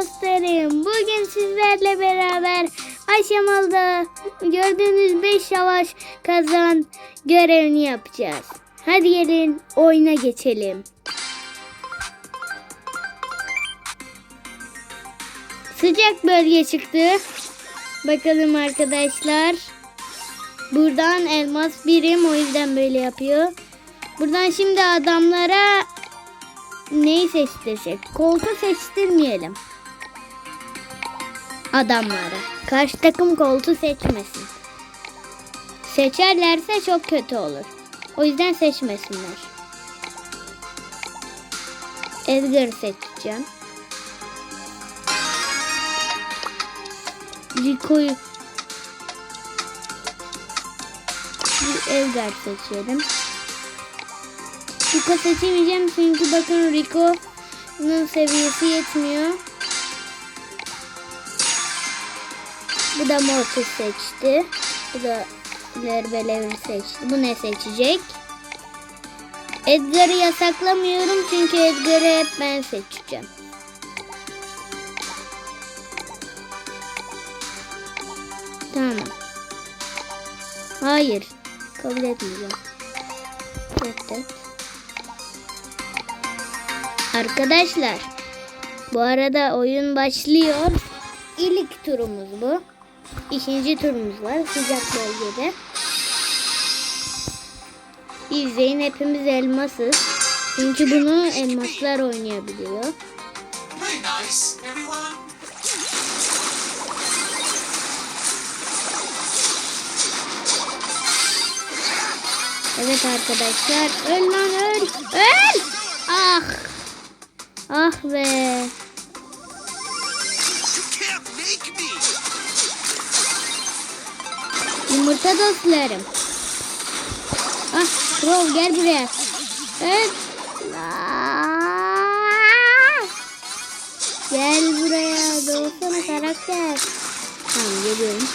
dostlarım. Bugün sizlerle beraber aşamalı gördüğünüz 5 savaş kazan görevini yapacağız. Hadi gelin oyuna geçelim. Sıcak bölge çıktı. Bakalım arkadaşlar. Buradan elmas birim o yüzden böyle yapıyor. Buradan şimdi adamlara neyi seçtirsek? Koltuğu seçtirmeyelim. Adamlara. Karşı takım koltuğu seçmesin. Seçerlerse çok kötü olur. O yüzden seçmesinler. Edgar'ı seçeceğim. Rico'yu bir Edgar seçelim. Rico seçemeyeceğim çünkü bakın Rico'nun seviyesi yetmiyor. Bu da Mortis seçti. Bu da Lerbelevi seçti. Bu ne seçecek? Edgar'ı yasaklamıyorum çünkü Edgar'ı hep ben seçeceğim. Tamam. Hayır. Kabul etmeyeceğim. Reddet. Arkadaşlar. Bu arada oyun başlıyor. İlk turumuz bu. İkinci turumuz var. Sıcak bölgede. İzleyin hepimiz elmasız. Çünkü bunu elmaslar oynayabiliyor. Evet arkadaşlar. Öl lan öl. Öl. Ah. Ah be. Yumurta dostlarım. Ah Troll gel buraya. Evet. Aa! Gel buraya. Doğsana karakter. Tamam geliyorum.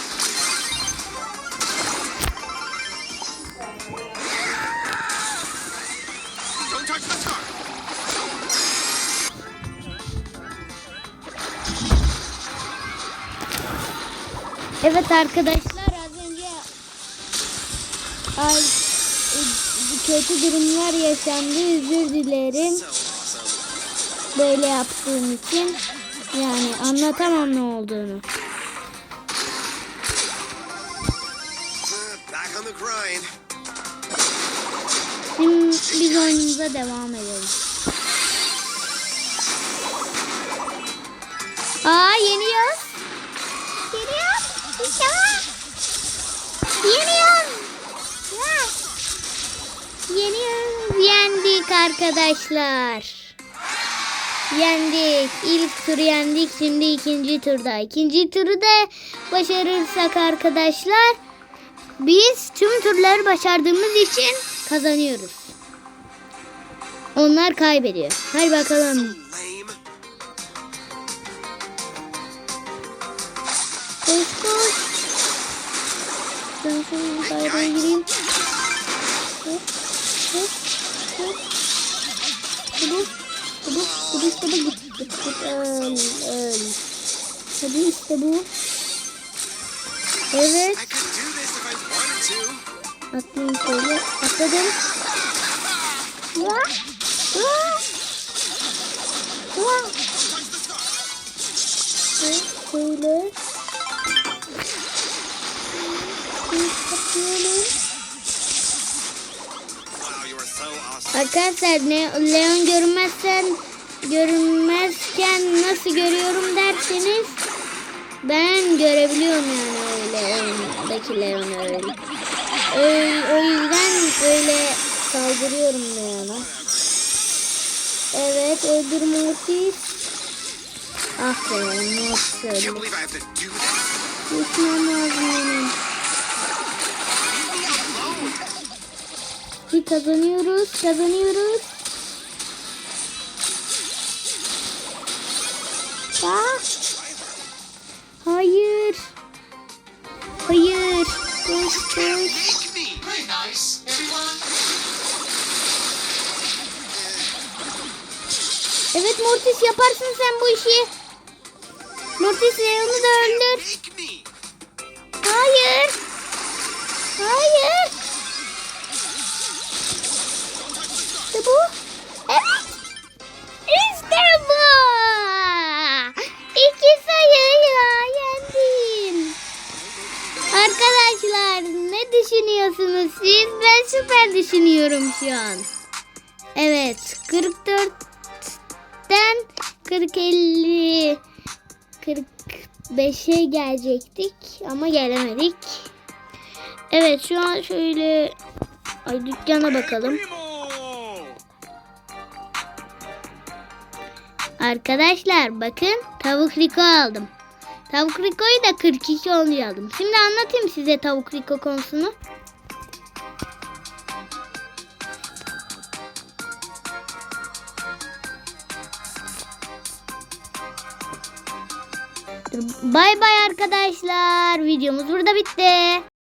Evet arkadaşlar ay, e, kötü durumlar yaşandı. Özür dilerim. Böyle yaptığım için. Yani anlatamam ne olduğunu. Şimdi biz oyunumuza devam edelim. Aa yeniyoruz. Yeniyoruz. Yeniyoruz. Yeniyoruz. Yendik arkadaşlar. Yendik. İlk turu yendik. Şimdi ikinci turda. İkinci turu da başarırsak arkadaşlar biz tüm turları başardığımız için kazanıyoruz. Onlar kaybediyor. Hadi bakalım. Koş koş. Ben şunu daireye gireyim. Hop, hop, hop. Hadi, hadi, hadi işte bu. Git, git, git, öl, öl. Hadi işte bu. Evet. I could do this if I wanted to. Atlayayım şöyle. Atladım. Vah! Vah! Vah! Touch the tar. Evet, Şöyle. Bir kapıyorum. Arkadaşlar ne, Leon görünmezsen görünmezken nasıl görüyorum derseniz ben görebiliyorum yani öyle oyundaki Leon'u öyle. Ö- o yüzden öyle saldırıyorum Leon'a. Evet öldür Mortis. Ah be Mortis I can't kazanıyoruz, kazanıyoruz. Bak. Hayır. Hayır. Koş koş. Evet Mortis yaparsın sen bu işi. Mortis Leon'u da öldür. Hayır. Hayır. Bu. Evet. İşte bu. İki sayıyla yendim. Arkadaşlar ne düşünüyorsunuz siz? Ben süper düşünüyorum şu an. Evet 44'ten 40 50 45'e gelecektik ama gelemedik. Evet şu an şöyle ay dükkana bakalım. Arkadaşlar bakın tavuk riko aldım. Tavuk rikoyu da 42 oluyor aldım. Şimdi anlatayım size tavuk riko konusunu. Bay bay arkadaşlar. Videomuz burada bitti.